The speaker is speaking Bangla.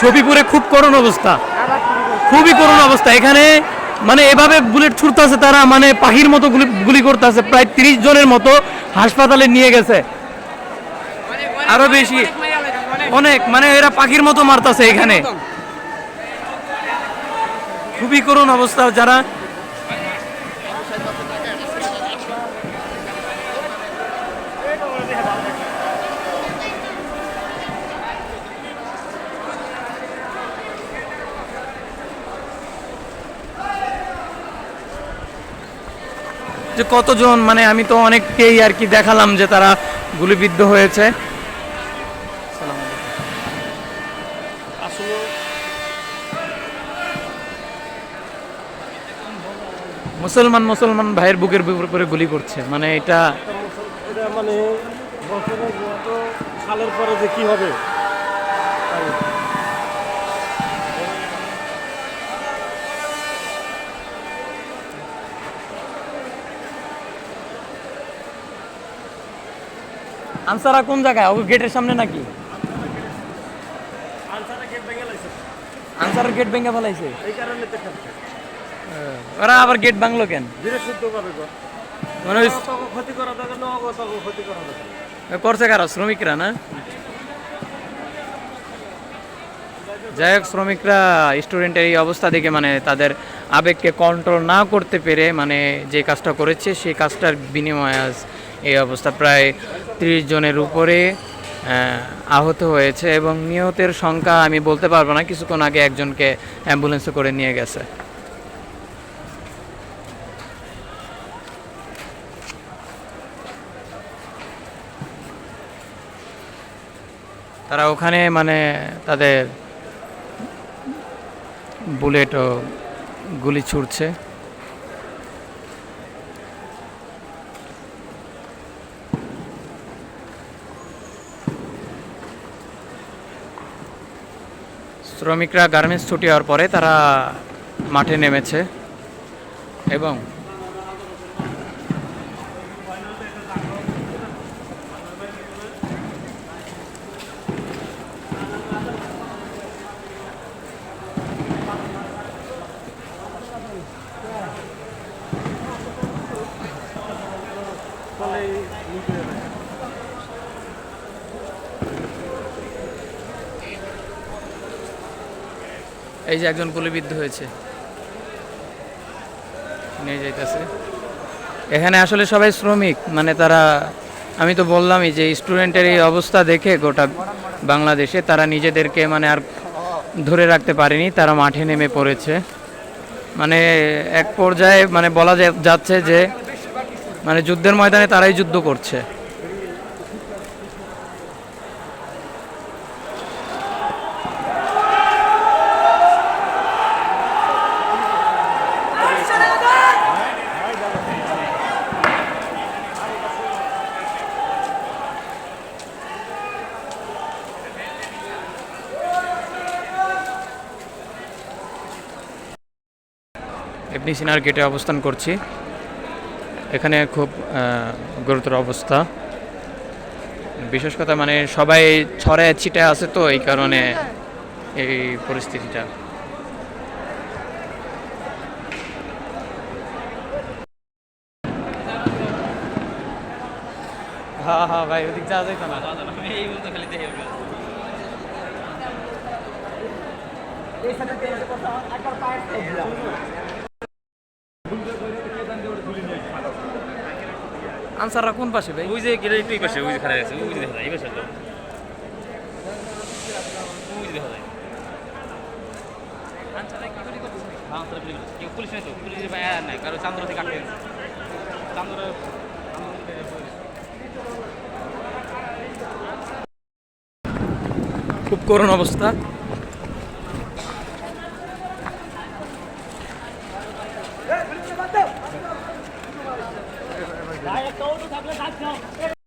সফিপুরে খুব করুণ অবস্থা। খুবই করুণ অবস্থা। এখানে মানে এভাবে বুলেট ছুটতেছে তারা মানে পাখির মতো গুলি গুলি করতেছে। প্রায় তিরিশ জনের মতো হাসপাতালে নিয়ে গেছে। আরও বেশি। অনেক মানে এরা পাখির মতো মারতেছে এখানে। খুবই করুণ অবস্থা। যারা যে কতজন মানে আমি তো অনেককেই আর কি দেখালাম যে তারা গুলিবিদ্ধ হয়েছে। মুসলমান মুসলমান ভাইয়ের বুকের উপরে গুলি করছে মানে এটা মানে বছরের সালের পরে যে কি হবে? আনসারা কোন জায়গায়? ও গেটের সামনে নাকি? আনসারের গেট ভেঙে ফেলাইছে। এই কারণে তো খাচ্ছে ওরা আবার গেট ভাঙলো কেন? মানে করছে কারা? শ্রমিকরা না? যাই হোক শ্রমিকরা স্টুডেন্টের এই অবস্থা দেখে মানে তাদের আবেগকে কন্ট্রোল না করতে পেরে মানে যে কাজটা করেছে সেই কাজটার বিনিময়ে আজ এই অবস্থা প্রায় ত্রিশ জনের উপরে আহত হয়েছে এবং নিহতের সংখ্যা আমি বলতে পারব না, কিছুক্ষণ আগে একজনকে অ্যাম্বুলেন্সে করে নিয়ে গেছে। তারা ওখানে মানে তাদের বুলেট ও গুলি ছুটছে শ্রমিকরা গার্মেন্টস ছুটি হওয়ার পরে তারা মাঠে নেমেছে এবং এই যে একজন গুলিবিদ্ধ হয়েছে। নিয়ে যাইতেছে। এখানে আসলে সবাই শ্রমিক মানে তারা, আমি তো বললামই যে স্টুডেন্টের এই অবস্থা দেখে গোটা বাংলাদেশে তারা নিজেদেরকে মানে আর ধরে রাখতে পারেনি, তারা মাঠে নেমে পড়েছে। মানে এক পর্যায়ে মানে বলা যাচ্ছে যে মানে যুদ্ধের ময়দানে তারাই যুদ্ধ করছে। এমনি সিনার গেটে অবস্থান করছি। এখানে খুব গুরুতর অবস্থা। বিশেষ কথা মানে সবাই ছড়ায় ছিটে আছে তো এই কারণে এই পরিস্থিতিটা। হ্যাঁ হ্যাঁ ভাই ওদিক যাওয়া যাইতো না? আনসাররা কোন পাশে ভাই? ওই যে গেলে একটু এই পাশে, ওই যে খাড়া আছে, ওই যে দেখা যায়, এই পাশে তো। নেই খুব করুণ অবস্থা। 这啥？不。